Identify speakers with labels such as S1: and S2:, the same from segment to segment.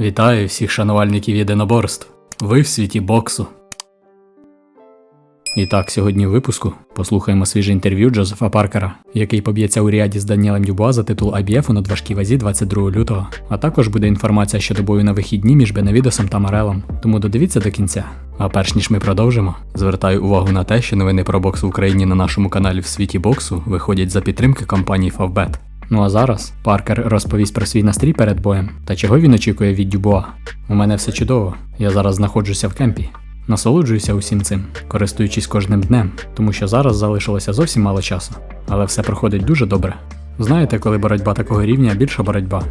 S1: Вітаю всіх шанувальників єдиноборств. Ви в світі боксу. І так, сьогодні в випуску послухаємо свіже інтерв'ю Джозефа Паркера, який поб'ється у ріаді з Даніелем Дюбуа за титул IBF у надважкій вазі 22 лютого. А також буде інформація щодо бою на вихідні між Бенавідосом та Марелом. Тому додивіться до кінця. А перш ніж ми продовжимо, звертаю увагу на те, що новини про бокс в Україні на нашому каналі в світі боксу виходять за підтримки компанії Favbet. Ну а зараз Паркер розповість про свій настрій перед боєм та чого він очікує від Дюбуа. У мене все чудово. Я зараз знаходжуся в кемпі. Насолоджуюся усім цим, користуючись кожним днем, тому що зараз залишилося зовсім мало часу. Але все проходить дуже добре. Знаєте, коли боротьба такого рівня більша боротьба.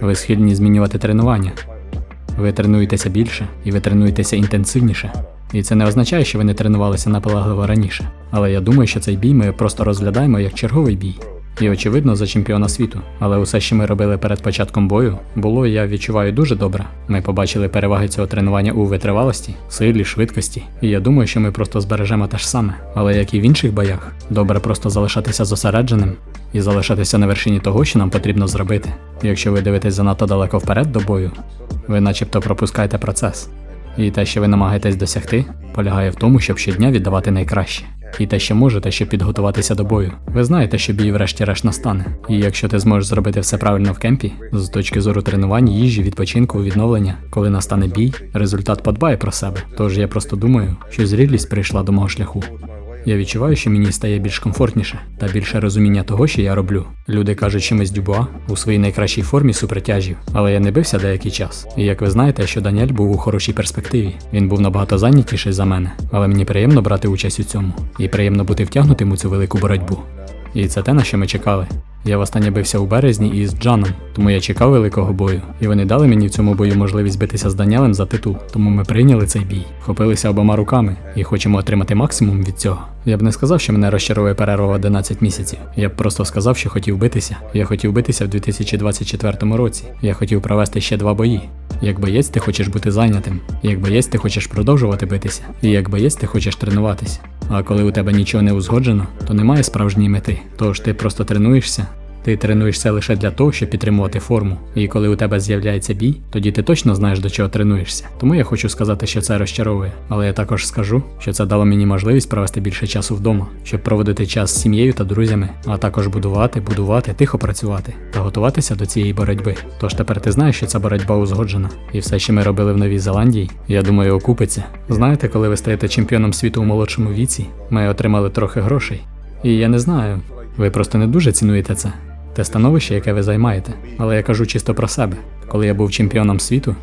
S1: Ви схильні змінювати тренування. Ви тренуєтеся більше і ви тренуєтеся інтенсивніше. І це не означає, що ви не тренувалися наполегливо раніше. Але я думаю, що цей бій ми просто розглядаємо як черговий бій. І очевидно за чемпіона світу. Але усе, що ми робили перед початком бою, було, я відчуваю, дуже добре. Ми побачили переваги цього тренування у витривалості, силі, швидкості. І я думаю, що ми просто збережемо те ж саме. Але як і в інших боях, добре просто залишатися зосередженим і залишатися на вершині того, що нам потрібно зробити. Якщо ви дивитесь занадто далеко вперед до бою, ви начебто пропускаєте процес. І те, що ви намагаєтесь досягти, полягає в тому, щоб щодня віддавати найкраще. І те, що можете, щоб підготуватися до бою. Ви знаєте, що бій врешті-решт настане. І якщо ти зможеш зробити все правильно в кемпі, з точки зору тренувань, їжі, відпочинку, відновлення, коли настане бій, результат подбає про себе. Тож я просто думаю, що зрілість прийшла до мого шляху. Я відчуваю, що мені стає більш комфортніше та більше розуміння того, що я роблю. Люди кажуть, що ми з Дюбуа у своїй найкращій формі супертяжів, але я не бився деякий час. І як ви знаєте, що Даніель був у хорошій перспективі. Він був набагато зайнятіший за мене, але мені приємно брати участь у цьому і приємно бути втягнутим у цю велику боротьбу. І це те, на що ми чекали. Я востаннє бився у березні із Джаном, тому я чекав великого бою, і вони дали мені в цьому бою можливість битися з Даніелем за титул. Тому ми прийняли цей бій, вхопилися обома руками і хочемо отримати максимум від цього. Я б не сказав, що мене розчарує перерва в 11 місяців. Я б просто сказав, що хотів битися. Я хотів битися в 2024 році. Я хотів провести ще два бої. Як боєць, ти хочеш бути зайнятим. Як боєць, ти хочеш продовжувати битися. І як боєць, ти хочеш тренуватися. А коли у тебе нічого не узгоджено, то немає справжньої мети. Тож ти просто тренуєшся. Ти тренуєшся лише для того, щоб підтримувати форму. І коли у тебе з'являється бій, тоді ти точно знаєш до чого тренуєшся. Тому я хочу сказати, що це розчаровує. Але я також скажу, що це дало мені можливість провести більше часу вдома, щоб проводити час з сім'єю та друзями, а також будувати, будувати, тихо працювати та готуватися до цієї боротьби. Тож тепер ти знаєш, що ця боротьба узгоджена. І все, що ми робили в Новій Зеландії, я думаю, окупиться. Знаєте, коли ви стаєте чемпіоном світу у молодшому віці, ми отримали трохи грошей. І я не знаю, ви просто не дуже цінуєте це те становище, яке ви займаєте. Але я кажу чисто про себе. Коли я був чемпіоном світу,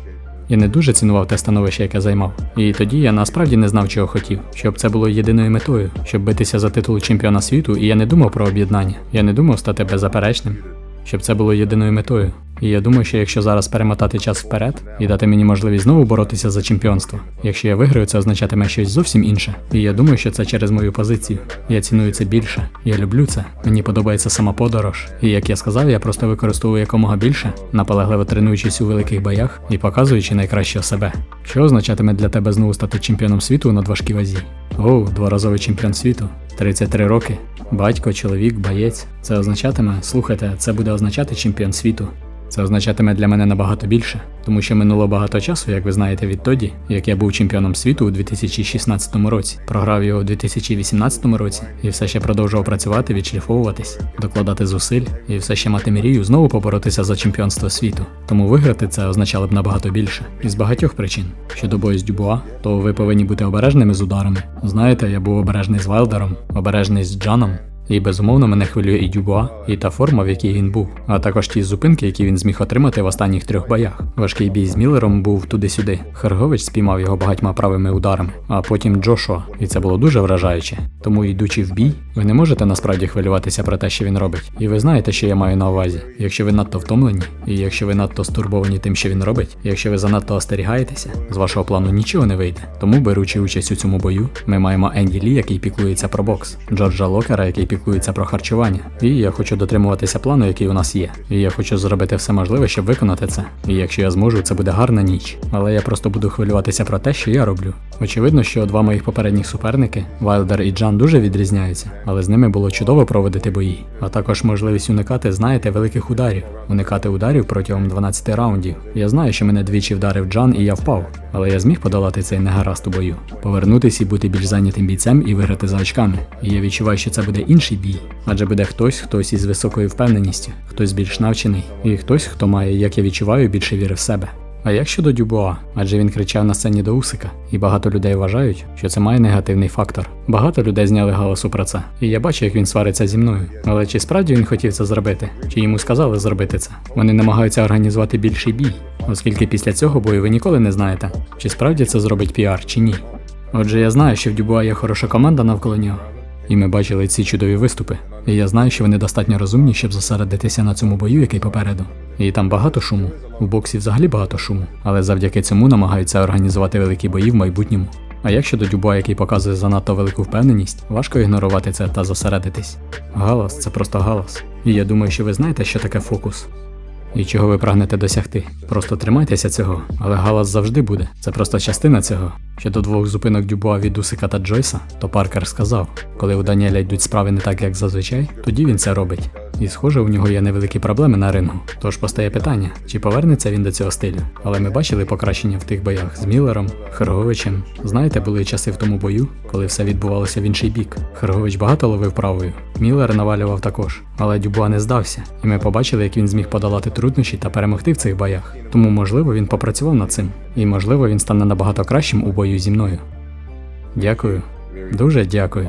S1: я не дуже цінував те становище, яке займав. І тоді я насправді не знав, чого хотів, щоб це було єдиною метою, щоб битися за титул чемпіона світу, і я не думав про об'єднання. Я не думав стати беззаперечним, щоб це було єдиною метою. І я думаю, що якщо зараз перемотати час вперед і дати мені можливість знову боротися за чемпіонство, якщо я виграю, це означатиме щось зовсім інше. І я думаю, що це через мою позицію. Я ціную це більше. Я люблю це. Мені подобається сама подорож. І як я сказав, я просто використовую якомога більше, наполегливо тренуючись у великих боях і показуючи найкращого себе. Що означатиме для тебе знову стати чемпіоном світу у надважкій вазі? Оу, дворазовий чемпіон світу, 33 роки, батько, чоловік, боєць. Це означатиме, слухайте, це буде означати чемпіон світу. Це означатиме для мене набагато більше, тому що минуло багато часу, як ви знаєте, відтоді, як я був чемпіоном світу у 2016 році, програв його у 2018 році і все ще продовжував працювати, відшліфовуватись, докладати зусиль і все ще мати мрію знову поборотися за чемпіонство світу. Тому виграти це означало б набагато більше. Із багатьох причин. Щодо бою з Дюбуа, то ви повинні бути обережними з ударами. Знаєте, я був обережний з Вайлдером, обережний з Джаном. І безумовно мене хвилює і Дюбуа, і та форма, в якій він був, а також ті зупинки, які він зміг отримати в останніх трьох боях. Важкий бій з Міллером був туди-сюди. Хергович спіймав його багатьма правими ударами, а потім Джошуа, і це було дуже вражаюче. Тому, йдучи в бій, ви не можете насправді хвилюватися про те, що він робить. І ви знаєте, що я маю на увазі. Якщо ви надто втомлені, і якщо ви надто стурбовані тим, що він робить, якщо ви занадто остерігаєтеся, з вашого плану нічого не вийде. Тому, беручи участь у цьому бою, ми маємо Енді Лі, який піклується про бокс, Джорджа Локера, який піклується про харчування. І я хочу дотримуватися плану, який у нас є. І я хочу зробити все можливе, щоб виконати це. І якщо я зможу, це буде гарна ніч. Але я просто буду хвилюватися про те, що я роблю. Очевидно, що два моїх попередніх суперники, Вайлдер і Джан, дуже відрізняються, але з ними було чудово проводити бої. А також можливість уникати, знаєте, великих ударів, уникати ударів протягом 12 раундів. Я знаю, що мене двічі вдарив Джан, і я впав, але я зміг подолати цей негаразд у бою, повернутися і бути більш зайнятим бійцем і виграти за очками. І я відчуваю, що це буде інший бій, адже буде хтось, хтось із високою впевненістю, хтось більш навчений, і хтось, хто має, як я відчуваю, більше віри в себе. А як щодо Дюбуа? Адже він кричав на сцені до Усика, і багато людей вважають, що це має негативний фактор. Багато людей зняли галасу про це, і я бачу, як він свариться зі мною. Але чи справді він хотів це зробити? Чи йому сказали зробити це? Вони намагаються організувати більший бій, оскільки після цього бою ви ніколи не знаєте, чи справді це зробить піар, чи ні. Отже, я знаю, що в Дюбуа є хороша команда навколо нього. І ми бачили ці чудові виступи. І я знаю, що вони достатньо розумні, щоб зосередитися на цьому бою, який попереду. І там багато шуму. У боксі взагалі багато шуму, але завдяки цьому намагаються організувати великі бої в майбутньому. А як щодо Дюбуа, який показує занадто велику впевненість, важко ігнорувати це та зосередитись. Галас це просто галас. І я думаю, що ви знаєте, що таке фокус. І чого ви прагнете досягти? Просто тримайтеся цього, але галас завжди буде. Це просто частина цього. Щодо двох зупинок Дюбуа від Усика та Джойса, то Паркер сказав, коли у Даніеля йдуть справи не так, як зазвичай, тоді він це робить. І схоже, у нього є невеликі проблеми на рингу. Тож постає питання, чи повернеться він до цього стилю. Але ми бачили покращення в тих боях з Міллером, Херговичем. Знаєте, були часи в тому бою, коли все відбувалося в інший бік. Хергович багато ловив правою. Міллер навалював також, але Дюбуа не здався, і ми побачили, як він зміг подолати труднощі та перемогти в цих боях. Тому, можливо, він попрацював над цим, і можливо він стане набагато кращим у бою зі мною. Дякую, дуже дякую.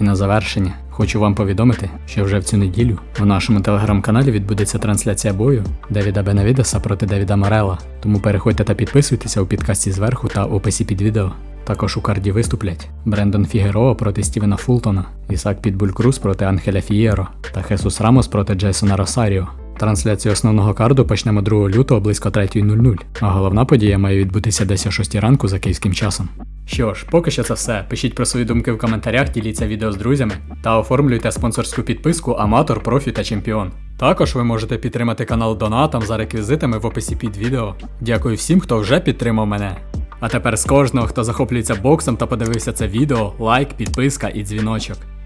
S1: І на завершення хочу вам повідомити, що вже в цю неділю у нашому телеграм-каналі відбудеться трансляція бою Девіда Бенавідеса проти Девіда Морела. Тому переходьте та підписуйтеся у підкасті зверху та описі під відео. Також у карді виступлять Брендон Фігероа проти Стівена Фултона, Ісак Підбуль Круз проти Анхеля Фієро та Хесус Рамос проти Джейсона Росаріо. Трансляцію основного карду почнемо 2 лютого близько 3.00, а головна подія має відбутися десь о 6 ранку за київським часом. Що ж, поки що це все. Пишіть про свої думки в коментарях, діліться відео з друзями та оформлюйте спонсорську підписку Аматор, Профі та Чемпіон. Також ви можете підтримати канал Донатом за реквізитами в описі під відео. Дякую всім, хто вже підтримав мене. А тепер з кожного, хто захоплюється боксом та подивився це відео, лайк, підписка і дзвіночок.